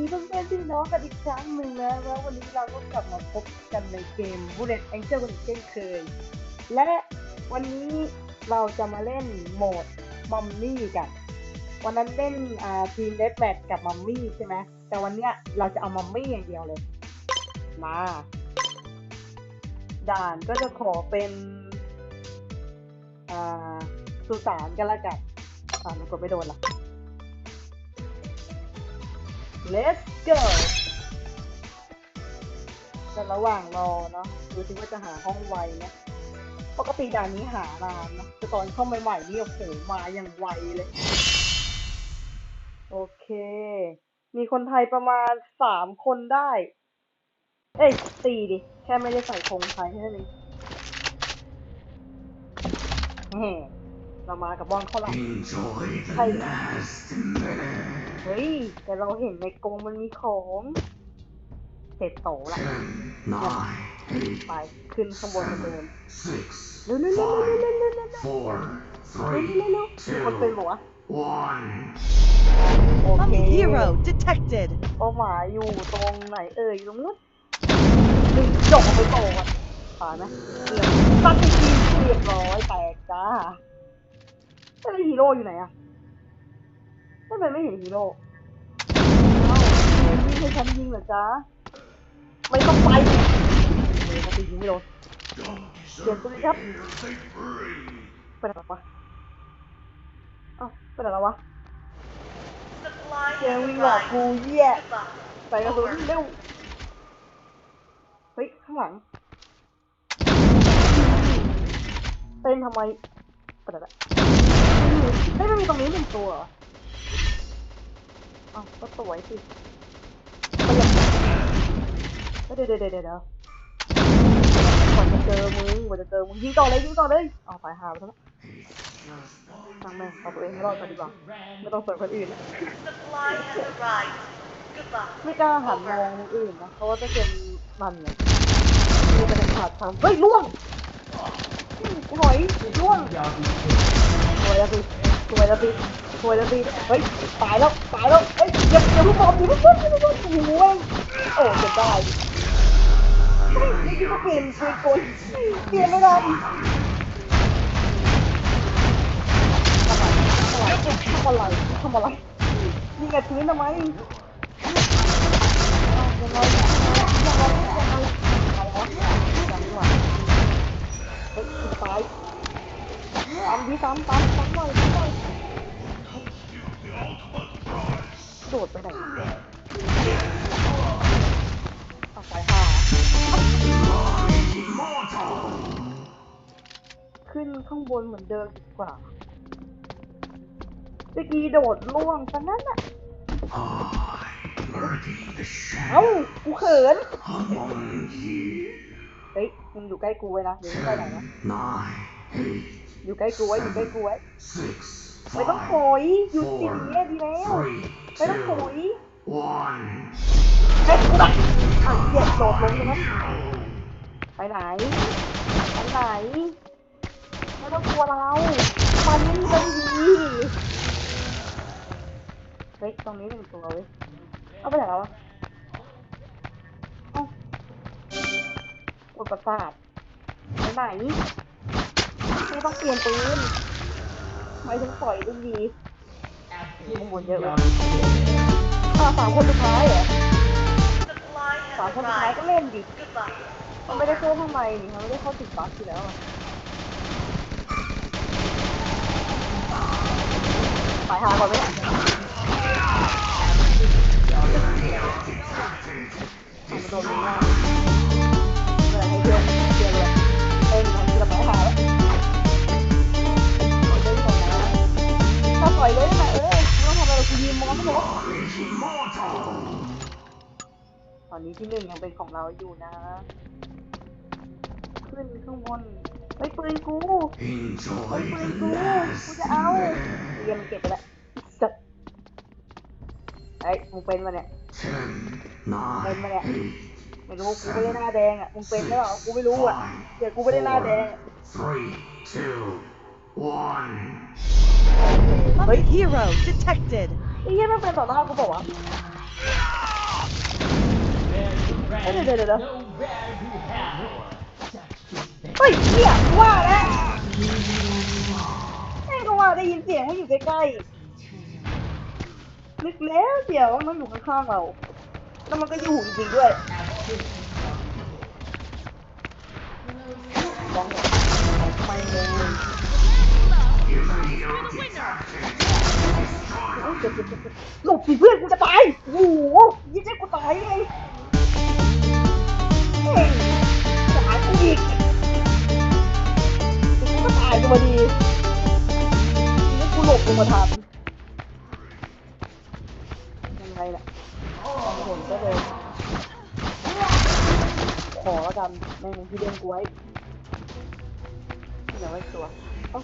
ดีเพื่อนๆพี่น้องกันอีกครั้งหนึ่งนะแล้ววันนี้เราก็กลับมาพบกันในเกม Bullet Angel กันอีกเช่นเคย และวันนี้เราจะมาเล่นโหมดมัมมี่กัน วันนั้นเล่นทีมเดแมทกับมัมมี่ใช่ไหมแต่วันเนี้ยเราจะเอามัมมี่อย่างเดียวเลย มา ด่านก็จะขอเป็นอ่าสุสานกันละกันอ่ามันกดไม่โดนละ Let's go แต่ระหว่างรอเนาะดูสิว่าจะหาห้องไวไหมปกติด่านนี้หานานนะแต่ตอนเข้าใหม่ๆนี่โอ้โหมาอย่างไวเลย โอเค มีคนไทยประมาณสามคนได้ เอ้ยสี่ดิ แค่ไม่ได้ใส่ธงไทยแค่นั้นเองแหมเรามากับบอลเข้าหลัง Enjoy the Hey. Last minute. เฮ้ย แต่เราเห็นในกรงมันมีของเสร็จโตละ Ten, nine, eight, ไปขึ้นข้างบนเหมือนเดิม six, เร็วเร็วเร็วเร็วเร็วเร็วเร็วเร็ว four, เร็ว three, เร็วเร็วคนเป็นบอกว่า one. โอเค Mummy hero detected. เป้าหมายอยู่ตรงไหนเอ่ยอยู่ตรงนู้นดึงจกออกไปโตก่อนผ่านไหมเรียบซัดไปทีเรียบร้อยแตกจ้าแล้วฮีโร่อยู่ไหนอะ ทำไมไม่เห็นฮีโร่เอ้ายิงให้ฉันยิงเหรอจ๊ะ ไม่ต้องไปเฮ้ยเขาตียิงไม่โดนเดี๋ยวตัวนี้ครับไปไหนวะเอ้าไปไหนแล้ววะเจวิ่งหลอกกูเยี่ยใส่กระสุนเร็วเฮ้ยข้างหลังเต้นทำไมไปไหนละเฮ้ยมันมีตรงนี้หนึ่งตัวเหรอาวก็สวยสิเดี๋ยวเดี๋ยวเดี๋ยวเดี๋ยวกว่าจะเจอมึงกว่าจะเจอมึงยิงต่อเลยยิงต่อเลยเอาไปหาไปทั้งทางแม่งเอาตัวเองให้รอดก่อนดีกว่าไม่ต้องสนคนอื่นไม่กล้าหันมองคนอื่นนะเพราะว่าจะเป็นมันไงมีแต่ขาดทำเฮ้ยล่วงหอยล่วงสวยแล้วสิ สวยแล้วสิสวยแล้วสิเฮ้ยตายแล้วตายแล้วเฮ้ยอย่าอย่าเพิ่งบอกอย่าเพิ่งบอกอย่าเพิ่งบอกโอ้โหแม่งโอ้เก็บได้เฮ้ยนี่คือเปลี่ยนปืนกลเปลี่ยนไม่ได้ทำอะไรทำอะไรทำอะไรยิงกับพื้นทำไมยังไงเนี่ยยังไงยังไงอะไรวะยังไงเฮ้ยตายตามดีตามตามตามหน่อยตามหน่อย โดดไปไหนเอาไปหาขึ้นข้างบนเหมือนเดิมดีกว่าเมื่อกี้โดดล่วงซะนั่นน่ะเอ้ากูเขิน เฮ้ยมึงอยู่ใกล้กูไว้นะเดี๋ยวมึงไปไหนนะอยู่ใกล้กูไว้อยู่ใกล้กูไว้ไม่ต้องโห five, ยอยู่ติดเนี้ยดีแล้ว ไม่ต้องโห two, ย one. ให้กูดักอะเหยียบโดดลงตรงนั้นไปไหน ไปไหน ไม่ต้องกลัวเรามันนี่เป็นดีเฮ้ยตรงนี้หนึ่งตัวเว้ยเอาไปไหนแล้ววะอ้าปวดประสาทไปไหนไม่ต้องเปลี่ยนปืนไม่ต้องปล่อยลูกดี ข้างบนเยอะเลยอ่าสามคนสุดท้ายเหรอ Supply สาม has คนสุดท้าย arrived. ก็เล่นดิ Goodbye. มันไม่ได้เข้าข้างในนี่มันไม่ได้เข้าติดบัสอยู่แล้วอะไปหาก่อนไหมมันโดนมึงหน้าเวลาให้เพื่อนเพื่อนเลยเอ้ยมันจะไปหาแล้ว ต่อยเลยนะเอ้ยไม่ต้องทำอะไรกูยืนมองไม่หมดตอนนี้ที่หนึ่งยังเป็นของเราอยู่นะ ขึ้นข้างบนเฮ้ปืนกูเฮ้ปืนกู กูจะเอาเรียนมันเก็บไปล้วจัดเฮ้มึงเป็นมาเนี่ยเป็นมาเนี่ยไม่รู้กูไม่ได้หน้าแดงอะ มึงเป็นหรือเปล่ากูไม่รู้อะเดี๋ยวกูไม่ได้หน้าแดง three, two, one. เฮ้ย hero detected. ไอ้เหี้ยมันเป็นต่อหน้ากูบอกว่าเดี๋ยวเดี๋ยวเดี๋ยวเฮ้ยเหี้ยว่าแล้วแม่งก็ว่าได้ยินเสียงว่าอยู่ใกล้ๆนึกแล้วเสียวว่ามันอยู่ข้างๆเราแล้วมันก็อยู่จริงๆด้วยมองไม่เลย หลบสิเพื่อนกูจะตายโอ้โหยิ่งให้กูตายไงเฮ้ยจะหากูอีกกูก็ตายตัวดีนี่กูหลบกูมาทันยังไงล่ะบางคนก็เลยขอแล้วกันแม่งที่เลี้งกูไว้เดี๋ยวไว้ตัวเอ้า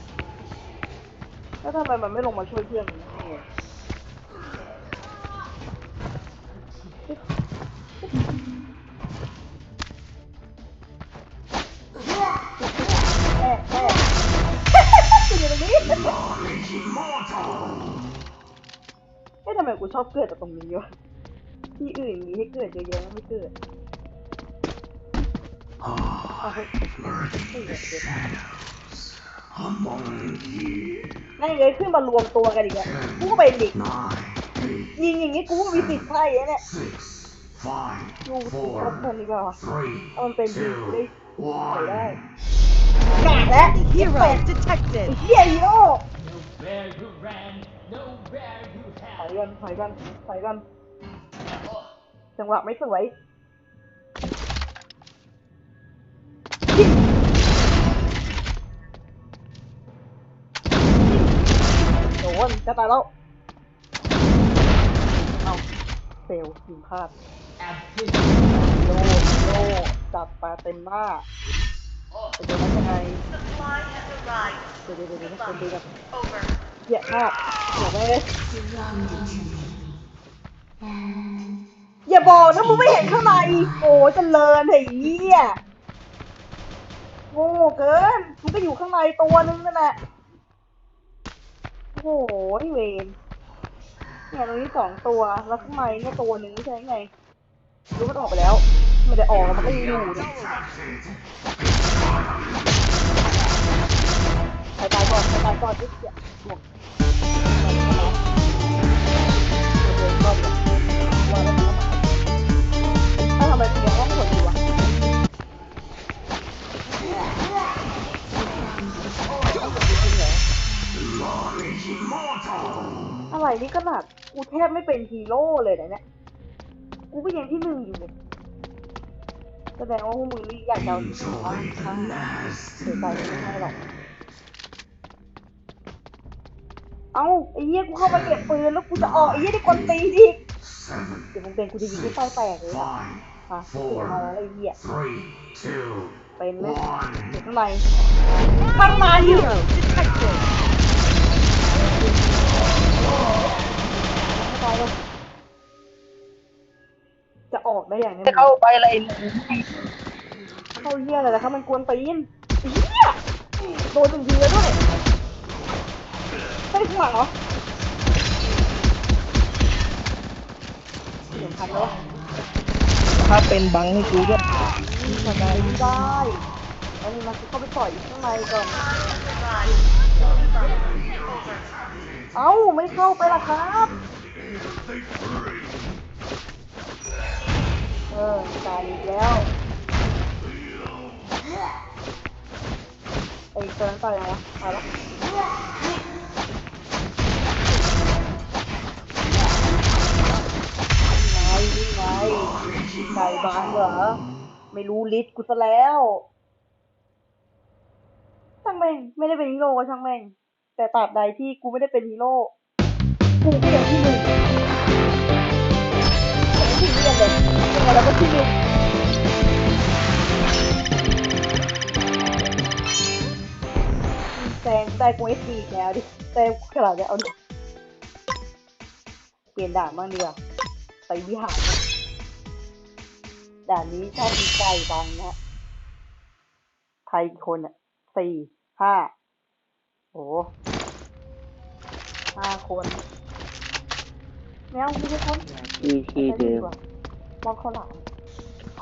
แล้วทำไมมันไม่ลงมาช่วยเพื่อนมันเนี่ยแม่แม่อยู่ตรงนี้เอ๊ะทำไมกูชอบเกิดจากตรงนี้วะที่อื่นมีให้เกิดเยอะๆไม่เกิด นั่นเลยขึ้นมารวมตัวกันอีกแล้วกูก็เป็นดิ Nine, eight, ยิงอย่างงี้กูก็มีสิทธิ์ใช่แล้วเนี่ย six, five, ดูสิ four, ครับคนดีกว่า three, เอามันเป็นดีได้ two, ใส่ได้ one. กาดแล้ว Hero เป็ด detected. เฮียฮีโร่ Nowhere you ran, nowhere you ถอย have. กันถอยกันถอยกันจังหวะไม่สวย นจะตายแล้ว เอาเฟลยิงพลาด Activity. โลโลจับปลาเต็มหน้าเป็นยังไงยังไงเดี๋ยวเดี๋ยวเดี๋ยวเดี๋ยวคนดูกันเหยียบพลาดเหยียบไปเลยอย่าบอกนะมึงไม่เห็นข้างในโอ้เจริญไอ้เหี้ยโง่เกินมึงก็อยู่ข้างในตัวนึงนั่นแหละ โอ้โหไอ้เวนเนี่ยตรงนี้สองตัว แล้วข้างในเนี่ยตัวหนึ่งไม่ใช่ไง รู้มันออกไปแล้ว มันจะออกมันก็ยังอยู่เนี่ยใครตายก่อนใครตายก่อนที่เสียหมด โร่เลยนะเนี่ย กูก็ยังที่หนึ่งอยู่เลยแสดงว่าพวกมึงนี่อยากจะเอาที่หนึ่งเอาข้างเสียใจไม่ให้หรอก เอ้าไอ้เหี้ยกูเข้าไปเก็บปืนแล้วกูจะออกไอ้เหี้ยได้กดตีดิ Seven, เดี๋ยวมึงเป็นกูจะยิงที่ไส้แตกเลย five, ฮะเสียมาแล้วไอ้เหี้ย three, two, เป็นไหม one. อยู่ข้างในข้างในอยู่ Hero detected. ไม่ตายเลย จะออกได้อย่างนี้เข้าไปเลยเข้าเหี้ยอะไรล่ะครับมันกวนตีนไอ้เหี้ยโดนหนึ่งทีแล้วด้วยเฮ้ยข้างหลังเหรอเห็นทันแล้วถ้าเป็นบังให้กูด้วยทำไมไม่ได้อันนี้มันเข้าไปต่อยข้างในก่อน Supply has arrived. Over. เอ้าไม่เข้าไปละครับ เออตายอีกแล้วไอ้ตัวนั้นตายยังวะตายแล้วไงนี่ไงไก่บางเหรอ ไม่รู้ลิ์กูซะแล้วช่างแม่งไม่ได้เป็นฮีโร่ก็ช่างแม่งแต่ตราบใดที่กูไม่ได้เป็นฮีโร่กูก็ยังที่หนึ่ง ผมที่เรียนเลยยังไงเราก็ที่หนึ่งแซงได้กูเอสอีแล้วดิแซงขนาดนี้เอาดิเปลี่ยนด่านบ้างดีกว่า ไปวิหาร ด่านนี้ชอบมีไก่บังนะไทยกี่คนอะสี่ ห้า โอ้ห้าคน แมวม่ใช่คน ที่ที่เดิม มองเขาหลัง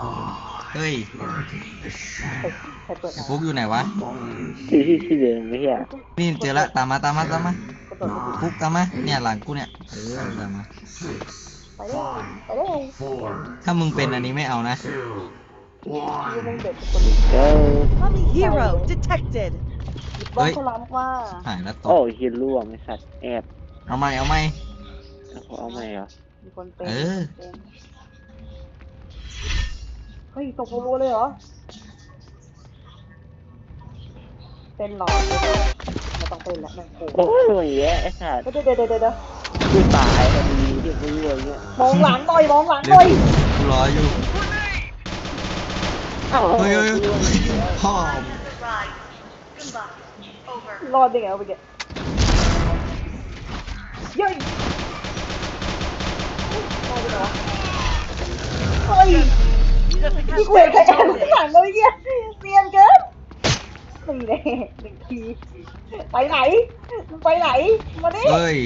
Ah, เฮ้ย burning the ใคร shadow. ใครเปิดไอ้ฟุกอยู่ไหนวะ Bones ที่ที่ที่เดิมไม่ใช่เหรอนี่เจอละตามมาตามมาตามมากระโดดฟุกตามมาเนี่ยหลังกูเนี่ยเออตามมา six, ไปเลยไปเลย four, ถ้ามึงเป็นอันนี้ไม่เอานะ two, ยืน one. เล่นเด็กคนนี้เจ้า Enemy hero detected. หยิบบ้องเฮ้ยฉลามมาหายแล้วตโอ้กยเฮียร่วงไอ้สัตว์แอบเอาไหมเอาไหมแล้วเขาเอาไหมเหรอมีคนเป็นเออ เฮ้ยตกรัวๆเลยเหรอเป็นหรอไม่ต้องเป็นแล้วแม่งโอ้โอ้ยอย่างเงี้ยไอ้สัตว์เดี๋ยวเดี๋ยวเดี๋ยวเดี๋ยวกูตายพอดีที่กูร่วงเงี้ยมองหลังหน่อยมองหลังหเดี๋ยน่วอยกูรออยู่อ้าวเฮ้ยเฮ้ยเฮ้ยพ่อ Ally has arrived. Goodbye. Over. รอดได้ไงวะเมื่อกี้เย้ยรอดได้ไงวะเฮ้ย นี่กูเห็นใครแอบข้างหลังเลยเหี้ยเซียนเกินนี่แน่หนึ่งทีไปไหนมึงไปไหนมาดิเฮ้ย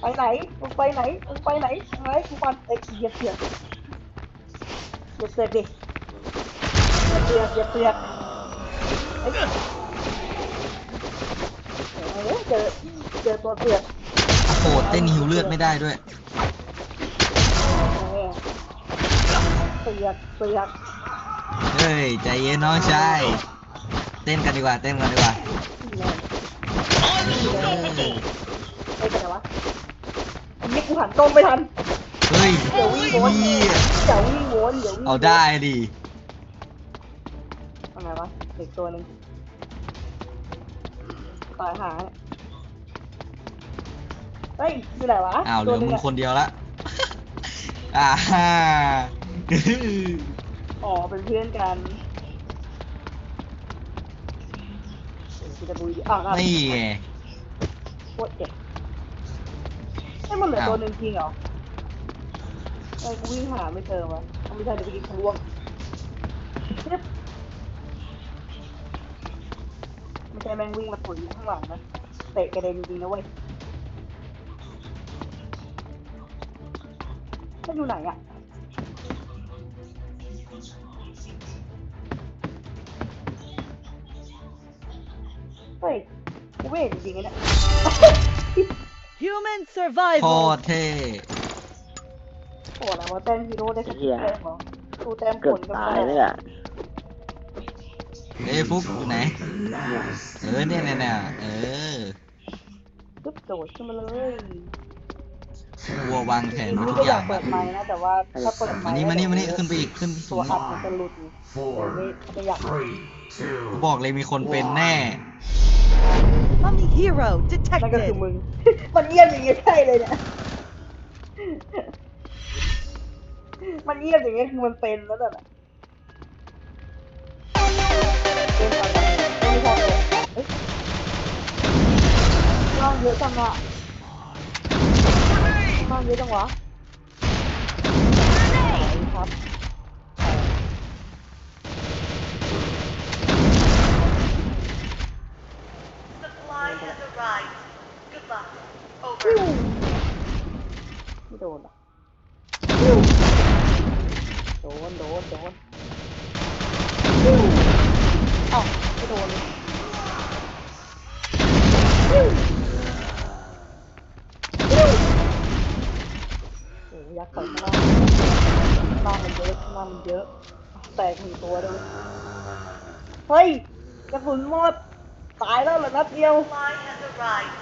ไปไหนมึงไปไหนมึงไปไหนไงกูฟันเอ้ยเหยียบเสือกเหยียบเสือกดิเหยียบเสือกเหยียบเสือกเอ้ยเอ้ยเจอเจอตัวเสือกโอ้โหเต้นหิวเลือดไม่ได้ด้วย แหมเสือกเสือกเฮ้ยใจเย็นน้องชายเต้นกันดีกว่าเต้นกันดีกว่าแหมเอ้ยเป็นไงวะนี่กูหันกล้องไม่ทันเฮ้ยเดี๋ยววิ่งวนเหี้ยเดี๋ยววิ่งวนเดี๋ยววิ่งวนเอาได้ดิทำไงวะเด็กตัวหนึ่งตายหาเนี่ยเฮ้ยอยู่ไหนวะอ้าวเหลืตัอหมึงอะคนเดียวละอ่าฮ่า อ๋อเป็นเพื่อนกันกูจะบุยอ้าวอ้าวนี่ไงโคตรเจ็บไอ้ยมันเหลืออ้าวตัวหนึ่งจริงเหรอไอ้ยกูวิ่งหาไม่เจอวะเอาไม่ใช่เดี๋ยวไปกินทะลวงเจ็บไม่ใช่แม่งวิ่งมาตุ๋ยข้างหลังนะเตะกระเด็นจริงๆนะเว้ยมันอยู่ไหนอะ เฮ้ยกูไม่เห็นจริงๆนะเนี่ย Human โค survival. ตรเท่โอ้แล้วว่าแต้มฮีโร่ได้สักกี่แต้มเหรอดูแต้มผเกือบลก็ตาไม่ยได้เลยอะเอ้ยฟุกอยู่ไหน เออเนี่ยเนี่ยเนี่ยเออปึ๊บโดดขึ้นมาเลยวัววางแผนไว้นี่ทุก็กออยาย่ากงเปิละดไม้นะแต่ว่าถ้าเปิดไม้มานี่มานี่มานี่ขึ้นไปอีกขึ้นสูตัวงอัพมันจะหลุดไง Four, ไม่ไม่อยาก three, กู two, บอกเลยมีคนเป็นแน่ Enemy hero นั่นก็คือ detected. มึง มันเยี่ยมอย่างเงี้ยใช่เลยเนี่ย มันเยี่ยมอย่างเงี้ยคือมันเป็นแล้วแบบเป็นตอนนั้นไม่พอเลยเฮ้ยร่างเยอะจังอะร่างเยอะจังวะครับ Supply has arrived. Good luck. ปิ้ว Over. ไม่ โดนหรอปิ้วโดนโดนโดนปิ้วเอ้าไม่โดนเลยปิ้วปิ้วโอ้ยยักษ์ใส่ข้างล่างข้างล่างมันเยอะข้างล่างมันเยอะ แตกหนึ่งตัวเลยเฮ้ยกระสุนหมดตายแล้วเหรอนัดเดียว Supply has arrived.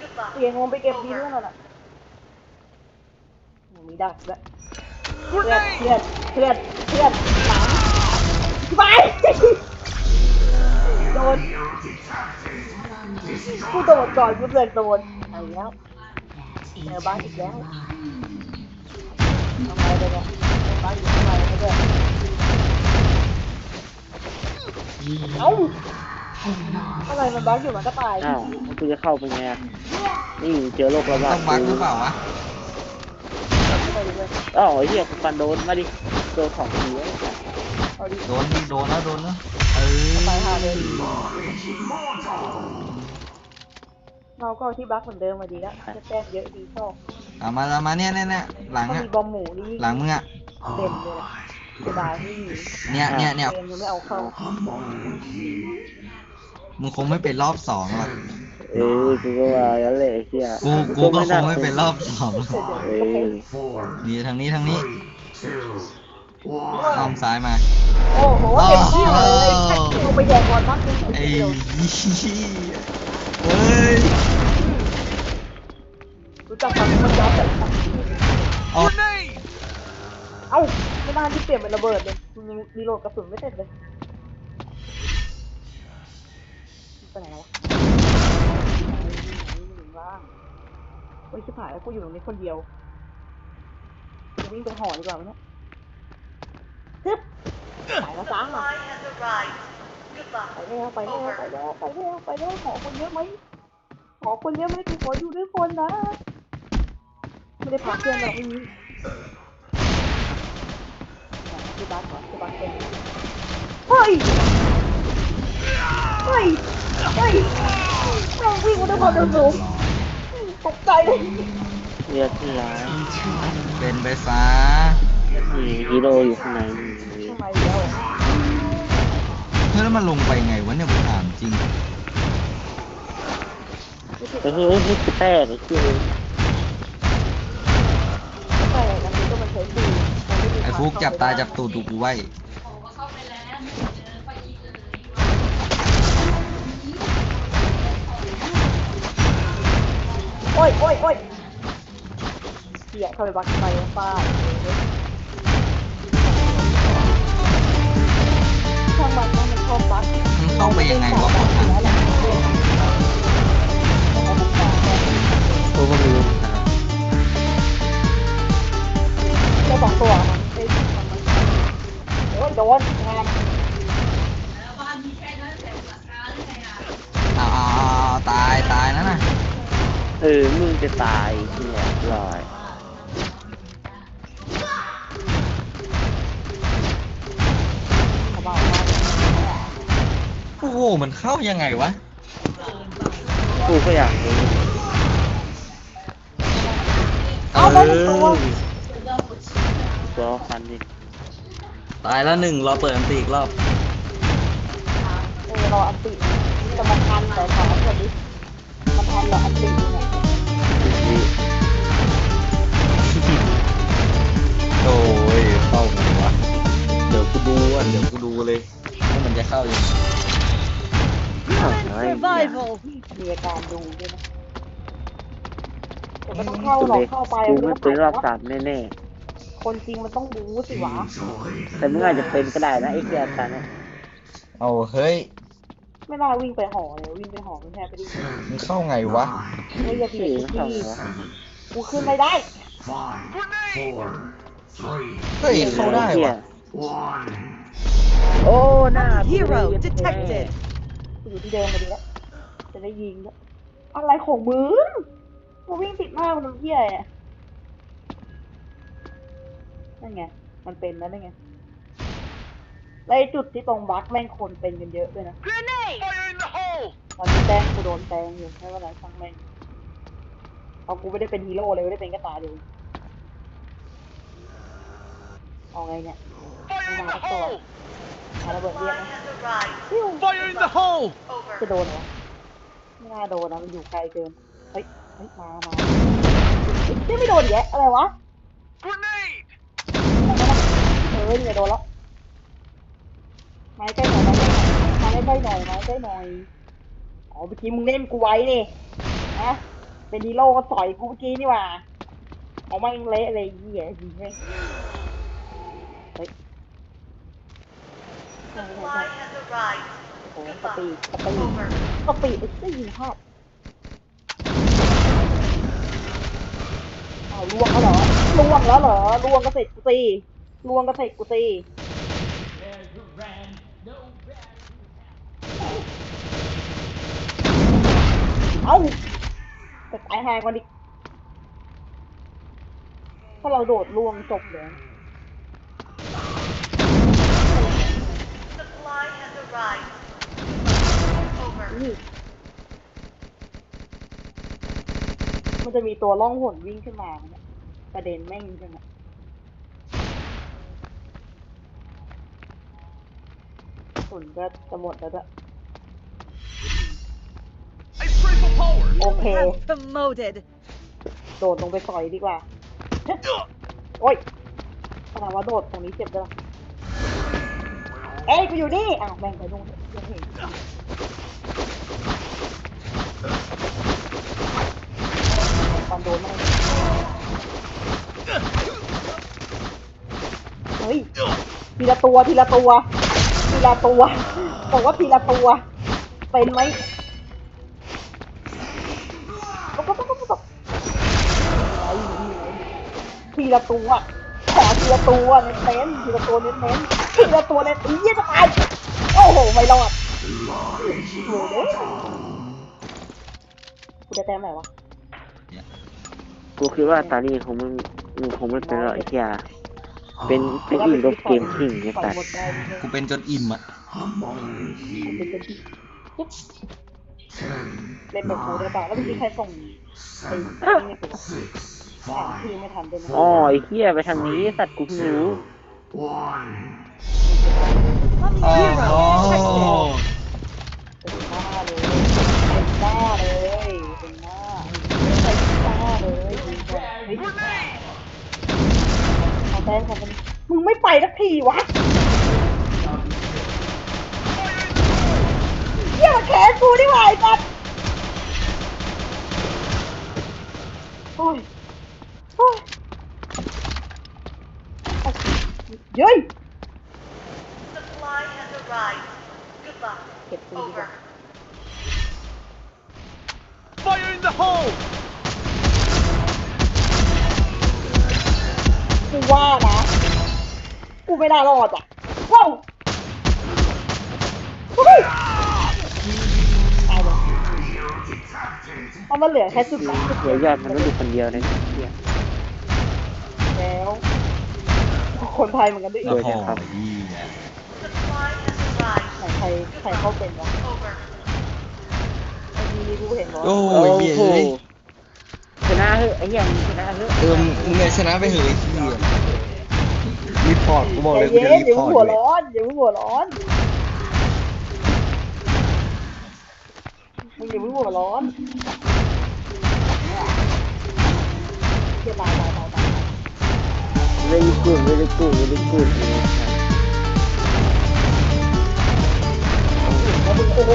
Goodbye. เสียงงงไปเก็บดีด้วยน่ะ มีดักแล้วเพื่อนเพื่อนเพื่อนเพื่อนหลังไปโดนกูโดดก่อนกูเสือกโดนเอาอีกแล้วเจอบ้านอีกแล้วทำไมเลยเนี่ยเจอบ้านอยู่ข้างในนะเพื่อนเอ้าอะไรมันบ้านอยู่มันก็ตายอ้าวแล้วกูจะเข้าไปไงอะนี่เจอโรคระบาต้ดองบักหรือเปล่าวะไม่รู้เลย อ้าวไอ้เหี้ยกูฟันโดนมาดิ โดนของทีไอ้สัตว์เอาดิโดนดิโดนแล้วโดนแล้วเอไปอหาเลยเราก็เอาที่บัคเหมือนเดิมมาดีแล้วจะแต้มเยอะดีชอบเอามาเอามาเนี่ยเนี่ยเนี่ยหลังถ้าอะมีบอมหมูนี่หลังมึงอะเด่นเลยแหละเสียดายที่เนี่ยเนี่ยเนี่ยเกมยังไม่เอาเข้า Among ye. มึงคงไม่เป็นรอบสองหรอก เออกูก็ว่าแล้วแหละไอ้เหี้ยกูกูก็คงไม่เป็นรอบสองหรอกเออ Four, นี่ทางนี้ทางนี้ two, อ้อม one. ซ้ายมา โอ้โหเด็กที่เลยแค่คิวไปแย่งบอลนักนึงไอ้เดียวเหี้ยเฮ้ยรู้จักความมันย้อนแต่ออกเอ้าไม่น่าที่เปลี่ยนเป็นระเบิดเลยมันยังรีโหลดกระสุนไม่เสร็จเลยไปไหนแล้ววะว่างโอ้ยชิบหายแล้วกูอยู่ตรงนี้คนเดียวจะวิ่งไปหอดีกว่าไหมเนี่ยฮึบไปแล้วจ้า Supply has arrived. Good ไป luck. แล้วไปแล้วไปแล้วไปแล้วไปแล้วขอคนเยอะไหมขอคนเยอะไหมกูขออยู่ด้วยคนนะ ไม่ได้พักเพื่อนหรอกไม่มีที่บ้านก่อนที่บ้านเป็นเฮ้ยเฮ้ยเฮ้ยเราวิ่งมาด้วยความเร็วสูง ตกใจเลยเรียกที่ร้านเป็นไปซะมีฮีโร่อยู่ข้างในทำไมแล้วเฮ้ยแล้วมันลงไปไงวะเนี่ยกูถามจริงเออเฮ้ยนี่คือแตกไอ้เหี้ยไม่กันนี้ก็มันใช้ดีไอ้ฟุกจับตาจับตูดดูกูไว้ อ้ยโอ้ยโอ้ยเสียเข้าไปบักไฟฟาดช่างมันนะมันชอบบักมันเข้าไปยังไงวะกูถามจริงกูก็ไม่รู้เหมือนกันเจ้าสองตัวโอ้ยโดนงานอ้าวอ้าวอ้าวตายตายแล้วนะ เออ มึงจะตายเหี้ยลอยเขาบอกว่าโอ้โห มันเข้ายังไงวะ กูก็อยากรู้เอเอาไปหนึ่งตัวอตัวฟันนี่ตายแล้วหนึ่งรอเปิดอันตีอีกรอบ เออรออันติแต่มันทันแต่ขอสวัสดิมัน ทันเหรออันติเนี่ยโอ้ยเข้าไงวะเดี๋ยวกูดูอะเดี๋ยวกูดูเลยว่ามันจะเข้ายังไง Survival. มีอาการดูด้วยนะแต่ไม่ต้องเข้าหรอกเข้าไปกูไม่เป็นรอบสามแน่คนจริงมันต้องบู๊สิวะๆแต่มึงอาจจะเป็นก็ได้นะไอ้เหี้ยกันนะเอาเฮ้ย ไม่น่าวิ่งไปหอเลยวิ่งไปหอมันแทบไปดิมันเข้าไงวะ ไม่อย่าเบียสี่ดเข้าที่ไงวะกูขึ้นไม่ได้ Five, four, three, เฮ้ยเข้าได้เหี้ยว one. โอ้หน้า Hero detected. กูอยู่ที่เดิมมาดีแล้วจะได้ยิงแล้วยอะไรของมึงกูวิ่งติดหน้ามันทำเพี้ยอะนั่นไง มันเป็นแล้วนั่นไง แล้วไอ้จุดที่ตรงบักแม่งคนเป็นกันเยอะด้วยนะตอนนี้แต้งกูโดนแตงอยู่ไม่ว่าไรช่างแม่งเอากูไม่ได้เป็นฮีโร่เลยไม่ได้เป็นกระตายเลยเอาไงเนี่ยมึงมาสักตัวมาระเบิดเรียก Supply นะ has arrived. ฟิว Fire in the hole. จะ Over. โดนเหรอไม่น่าโดนนะมันอยู่ไกลเกิน เฮ้ย เฮ้ย มามาเฮ้ยนี่ไม่โดนอีกแยะอะไรวะเออเนี่ยโดนแล้ว ไม้ใกล้หน่อยไม้ใกล้หน่อยไม้ใกล้หน่อยม้ใกล้หน่อยอ๋อเมื่อกี้มึงเล่นกูไว้ดินะเป็นฮีโร่ก็ต่อยกูเมื่อกี้นี่หว่า เอามาเองเละเลยเหี้ยยิงให้เฮ้ยใช่ใช่ใช่ Supply has arrived. โอ้โหสปีดสปีดสปีดได้ยิงพลาดอ้าล่วงแล้วเหรอล่วงแล้วเหรอล่วงก็เสร็จกูตีล่วงก็เสร็จกูตี เอ้าแต่ตายแหายก่อนดิถ้าเราโดดล่วงจบเลย Supply has arrived. Over. นี่มันจะมีตัวล่องหนวิ่งขึ้นมาเนี่ยประเด็นแม่งใช่ไหม สุนก็จะหมดแล้วด้วย I pray for power. โอเค You have promoted. โดดลงไปต่อยดีกว่า โอ้ยขนาดว่าโดดตรงนี้เจ็บด้วยเอ้ยกูอยู่นี่ อ้าวแม่งไปนู่นยังเห็นตอนโดนมันเฮ้ย ทีละตัวทีละตัว ทีละตัวบอกว่าทีละตัวเป็นไหมปุ๊บปุ๊บปุ๊บปุ๊บทีละตัวขอทีละตัวเน้นๆทีละตัวเน้นๆทีละตัวเน้นอีเหี้ยจะตายโอ้โหไม่รอดโหเด้กูจะแต้มไหนวะกูคิดว่าตอนนี้คงไม่คงไม่เป็นหรอกไอ้เหี้ย เป็นเป็นอื่นลบเกมทิ้งไอ้ปล่สัอยสหมดได้เลยกูเป็นจนอิ่มอะ Among เป็น you. คนที่ Ten, เล่นแบบกูได้เปล่าแล้วเมื่อกี้ใครส่งไอ้ seven, นี่ให้กู six, อ่านชื่อ five, ไม่ทันด้วยนะอ๋อไอ้เหี้ยไปทางนี้สัตว์กูเพิ่งรู้ one. Mommy โอ้ hero โห detected. เป็นหน้าเลยเป็นหน้าเลยเป็นหน้าเป็นหน้าเลย ยิงก่อนเฮ้ยเอาแต้มของมันมึงไม่ไปสักทีวะเหี้ยมาแขนกูนี่หว่าไอ้สัสโอ้ยโอ้ยเย้ย Supply has arrived. Good luck. เก็บปืนดีกว่า Over. Fire in the hole. กูว่านะ กูไม่น่ารอดอะว้าวเฮ้ยตายเลยเพราะมันเหลือแค่สุดท้ายเดี๋ยวยอดมันต้องอยู่คนเดียวนะไอ้เหี้ยแล้ว คนไทยเหมือนกันด้วยอีโอ้กโหยี่เนี่ย Supply has arrived. ไหนใครใครเข้าเป็นวะ Over. ไอ้ทีนี้กูเห็นว่าโอ้โอ้ยเหี้ยโหเอ้ยช นะเฮ้ยไอ้เหี้ยมึงชนะเฮ้ยเออมึงเนี่ยชนะไปเหอะไอ้เหี้ยรีพอร์ตกูบอกใจเลยกูเย็จะนรีเดี๋ยวพอมึร์งตหัวเลยร้อนเดี๋ยวมึงหัวร้อนมึงอย่ามึงหัวร้อนเฮียตายตายตายตายเวลิกูดเวลิกูดเวลิกูดแล้วมึงโอ้โห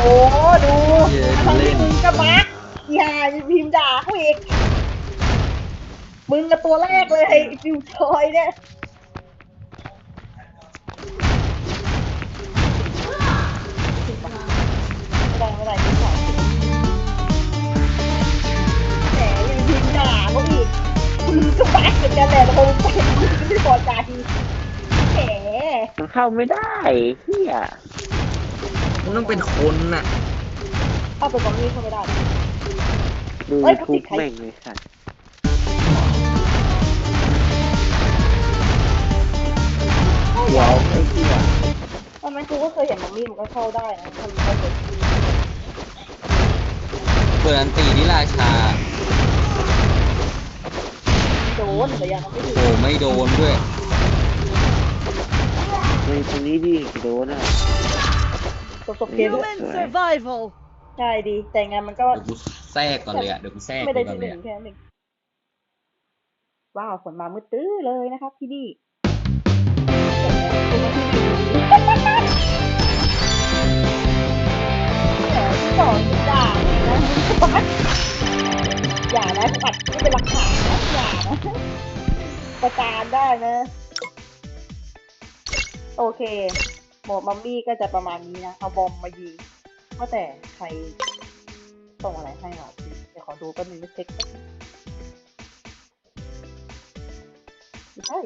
ดูเหี้ยทางเล่ที่นมึงกับมาร์คอีห่ายังพิมพ์ด่าเขาอีก มึงกับตัวแรกเลยไอ้ฟิวชอยเนี่ยไม่ได้ไม่ได้ที่สองแหมยังพิมพ์ด่าเขาอีกมึงก็บ้าเหมือนกันแหละแต่พอมึงไปมึงก็ไม่พอใจแหมมันเข้าไม่ได้เหี้ยมึงต้องเป็นคนน่ะเอาไปกองนี้เข้าไม่ได้ดูเฮ้ยทุบเขาติดใคร แม่งเลยสัตว์ว้ กูก็เคยเห็นมัมมี่มันก็เข้าได้นะทำเข้าไปเปิดอันตีนี่ราชา โดนแต่ยังไม่ถึงโอ้ไม่โดนด้วย ในตรงนี้ดิโดนอะประสบเกมด้วย Human survival. ใช่ดี แต่งานมันก็ เดี๋ยวกูแทรกก่อนเลยอะ เดี๋ยวกูแทรกไม่ได้ก่อนที่หเลยนึ่อะงแค่นั้นเองว้าวฝนมามืดตื้อเลยนะครับที่นี่ สองด่านะอย่านะปัดไม่เป็นหลักฐานนะอย่านะประจานได้นะ โอเคโหมดมัมมี่ก็จะประมาณนี้นะ เอาบอมมายิงว่าแต่ใครส่งอะไรให้เราเดี๋ยวขอดูแป๊บนึงนเช็คไม่ใช่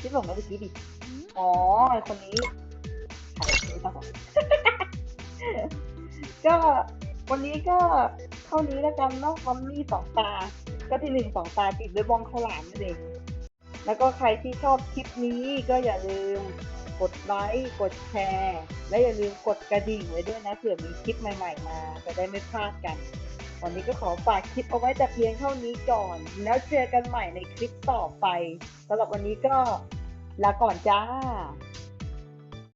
ที่ส่งมาเมื่อกี้ดิ อ๋อไอคนนี้ใครไม่ต้องบอ ก็วันนี้ก็เท่านี้แล้วกันเนาะมัมมี่สองตา ก็ที่หนึ่งสองตาติดด้วยบ้องข้าวหลามนั่นเอง แล้วก็ใครที่ชอบคลิปนี้ก็อย่าลืมกดไลค์กดแชร์ และอย่าลืมกดกระดิ่งไว้ด้วยนะเผื่อมีคลิปใหม่ ๆ มาจะได้ไม่พลาดกัน วันนี้ก็ขอฝากคลิปเอาไว้แต่เพียงเท่านี้ก่อน แล้วเจอกันใหม่ในคลิปต่อไปสำหรับวันนี้ก็ลาก่อนจ้า